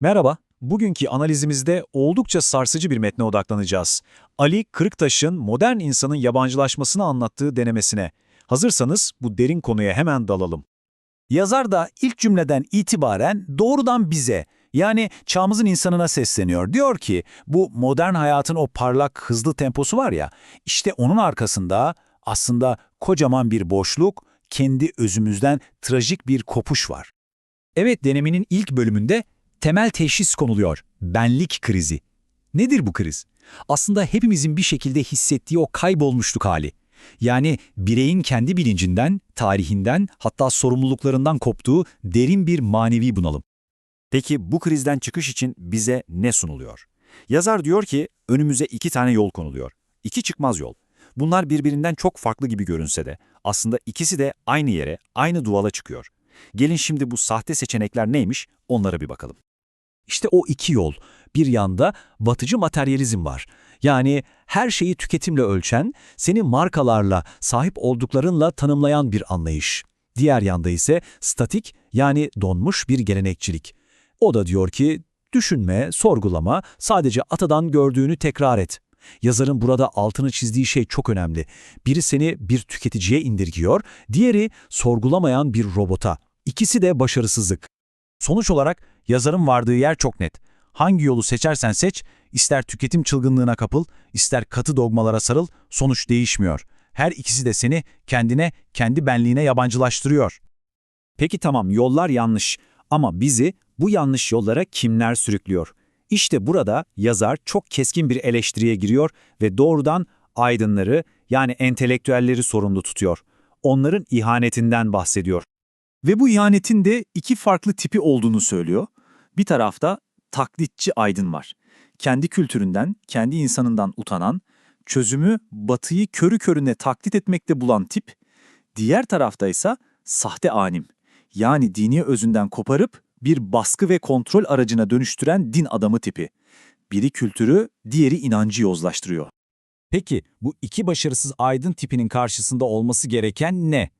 Merhaba, bugünkü analizimizde oldukça sarsıcı bir metne odaklanacağız. Ali Kırıktaş'ın modern insanın yabancılaşmasını anlattığı denemesine. Hazırsanız bu derin konuya hemen dalalım. Yazar da ilk cümleden itibaren doğrudan bize, yani çağımızın insanına sesleniyor. Diyor ki, bu modern hayatın o parlak, hızlı temposu var ya, işte onun arkasında aslında kocaman bir boşluk, kendi özümüzden trajik bir kopuş var. Evet denemenin ilk bölümünde temel teşhis konuluyor. Benlik krizi. Nedir bu kriz? Aslında hepimizin bir şekilde hissettiği o kaybolmuşluk hali. Yani bireyin kendi bilincinden, tarihinden hatta sorumluluklarından koptuğu derin bir manevi bunalım. Peki bu krizden çıkış için bize ne sunuluyor? Yazar diyor ki önümüze iki tane yol konuluyor. İki çıkmaz yol. Bunlar birbirinden çok farklı gibi görünse de aslında ikisi de aynı yere, aynı duvala çıkıyor. Gelin şimdi bu sahte seçenekler neymiş onlara bir bakalım. İşte o iki yol. Bir yanda batıcı materyalizm var. Yani her şeyi tüketimle ölçen, seni markalarla, sahip olduklarınla tanımlayan bir anlayış. Diğer yanda ise statik yani donmuş bir gelenekçilik. O da diyor ki, düşünme, sorgulama, sadece atadan gördüğünü tekrar et. Yazarın burada altını çizdiği şey çok önemli. Biri seni bir tüketiciye indirgiyor, diğeri sorgulamayan bir robota. İkisi de başarısızlık. Sonuç olarak yazarın vardığı yer çok net. Hangi yolu seçersen seç, ister tüketim çılgınlığına kapıl, ister katı dogmalara sarıl, sonuç değişmiyor. Her ikisi de seni kendine, kendi benliğine yabancılaştırıyor. Peki tamam yollar yanlış ama bizi bu yanlış yollara kimler sürüklüyor? İşte burada yazar çok keskin bir eleştiriye giriyor ve doğrudan aydınları yani entelektüelleri sorumlu tutuyor. Onların ihanetinden bahsediyor. Ve bu ihanetin de iki farklı tipi olduğunu söylüyor. Bir tarafta taklitçi aydın var. Kendi kültüründen, kendi insanından utanan, çözümü batıyı körü körüne taklit etmekte bulan tip. Diğer tarafta ise sahte anim. Yani dini özünden koparıp bir baskı ve kontrol aracına dönüştüren din adamı tipi. Biri kültürü, diğeri inancı yozlaştırıyor. Peki bu iki başarısız aydın tipinin karşısında olması gereken ne?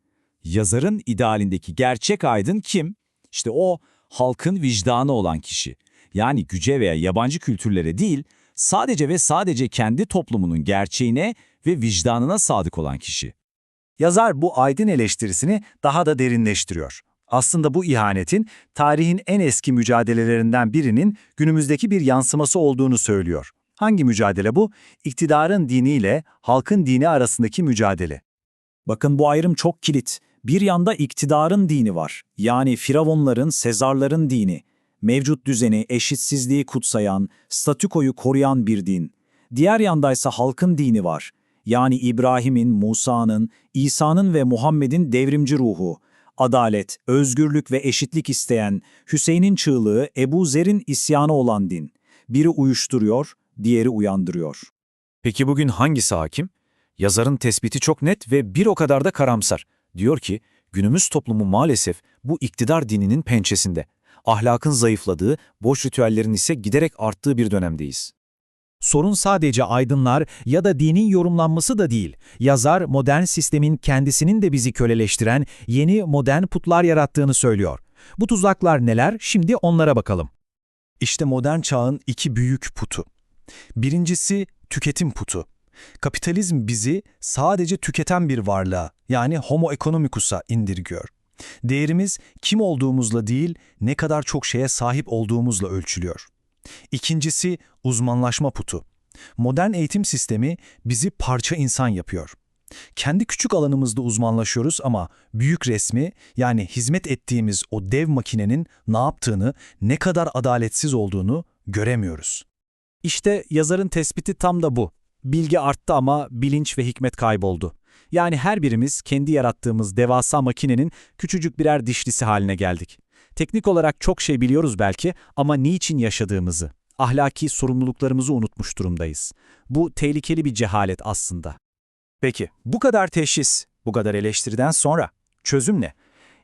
Yazarın idealindeki gerçek aydın kim? İşte o halkın vicdanı olan kişi. Yani güce veya yabancı kültürlere değil, sadece ve sadece kendi toplumunun gerçeğine ve vicdanına sadık olan kişi. Yazar bu aydın eleştirisini daha da derinleştiriyor. Aslında bu ihanetin tarihin en eski mücadelelerinden birinin günümüzdeki bir yansıması olduğunu söylüyor. Hangi mücadele bu? İktidarın diniyle halkın dini arasındaki mücadele. Bakın bu ayrım çok kilit. Bir yanda iktidarın dini var. Yani firavunların, sezarların dini. Mevcut düzeni, eşitsizliği kutsayan, statükoyu koruyan bir din. Diğer yandaysa halkın dini var. Yani İbrahim'in, Musa'nın, İsa'nın ve Muhammed'in devrimci ruhu. Adalet, özgürlük ve eşitlik isteyen, Hüseyin'in çığlığı, Ebu Zer'in isyanı olan din. Biri uyuşturuyor, diğeri uyandırıyor. Peki bugün hangisi hakim? Yazarın tespiti çok net ve bir o kadar da karamsar. Diyor ki, günümüz toplumu maalesef bu iktidar dininin pençesinde. Ahlakın zayıfladığı, boş ritüellerin ise giderek arttığı bir dönemdeyiz. Sorun sadece aydınlar ya da dinin yorumlanması da değil. Yazar modern sistemin kendisinin de bizi köleleştiren yeni modern putlar yarattığını söylüyor. Bu tuzaklar neler? Şimdi onlara bakalım. İşte modern çağın iki büyük putu. Birincisi tüketim putu. Kapitalizm bizi sadece tüketen bir varlığa yani homo economicus'a indirgiyor. Değerimiz kim olduğumuzla değil ne kadar çok şeye sahip olduğumuzla ölçülüyor. İkincisi uzmanlaşma putu. Modern eğitim sistemi bizi parça insan yapıyor. Kendi küçük alanımızda uzmanlaşıyoruz ama büyük resmi yani hizmet ettiğimiz o dev makinenin ne yaptığını, ne kadar adaletsiz olduğunu göremiyoruz. İşte yazarın tespiti tam da bu. Bilgi arttı ama bilinç ve hikmet kayboldu. Yani her birimiz kendi yarattığımız devasa makinenin küçücük birer dişlisi haline geldik. Teknik olarak çok şey biliyoruz belki ama niçin yaşadığımızı, ahlaki sorumluluklarımızı unutmuş durumdayız. Bu tehlikeli bir cehalet aslında. Peki, bu kadar teşhis, bu kadar eleştiriden sonra çözüm ne?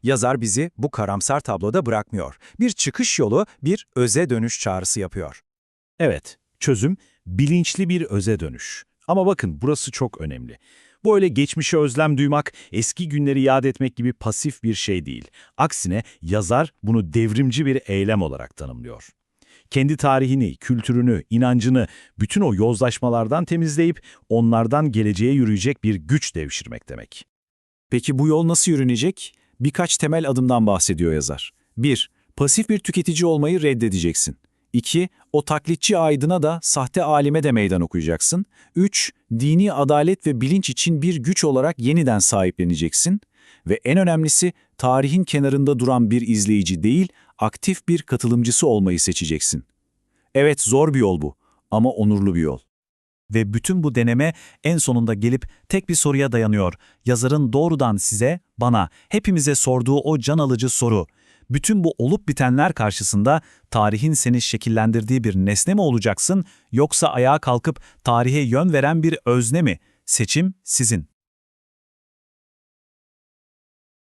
Yazar bizi bu karamsar tabloda bırakmıyor. Bir çıkış yolu, bir öze dönüş çağrısı yapıyor. Evet, çözüm bilinçli bir öze dönüş. Ama bakın burası çok önemli. Bu öyle geçmişe özlem duymak, eski günleri yad etmek gibi pasif bir şey değil. Aksine yazar bunu devrimci bir eylem olarak tanımlıyor. Kendi tarihini, kültürünü, inancını, bütün o yozlaşmalardan temizleyip onlardan geleceğe yürüyecek bir güç devşirmek demek. Peki bu yol nasıl yürünecek? Birkaç temel adımdan bahsediyor yazar. 1. Pasif bir tüketici olmayı reddedeceksin. 2. O taklitçi aydına da, sahte alime de meydan okuyacaksın. 3. Dini adalet ve bilinç için bir güç olarak yeniden sahipleneceksin. Ve en önemlisi, tarihin kenarında duran bir izleyici değil, aktif bir katılımcısı olmayı seçeceksin. Evet zor bir yol bu ama onurlu bir yol. Ve bütün bu deneme en sonunda gelip tek bir soruya dayanıyor. Yazarın doğrudan size, bana, hepimize sorduğu o can alıcı soru. Bütün bu olup bitenler karşısında tarihin seni şekillendirdiği bir nesne mi olacaksın yoksa ayağa kalkıp tarihe yön veren bir özne mi? Seçim sizin.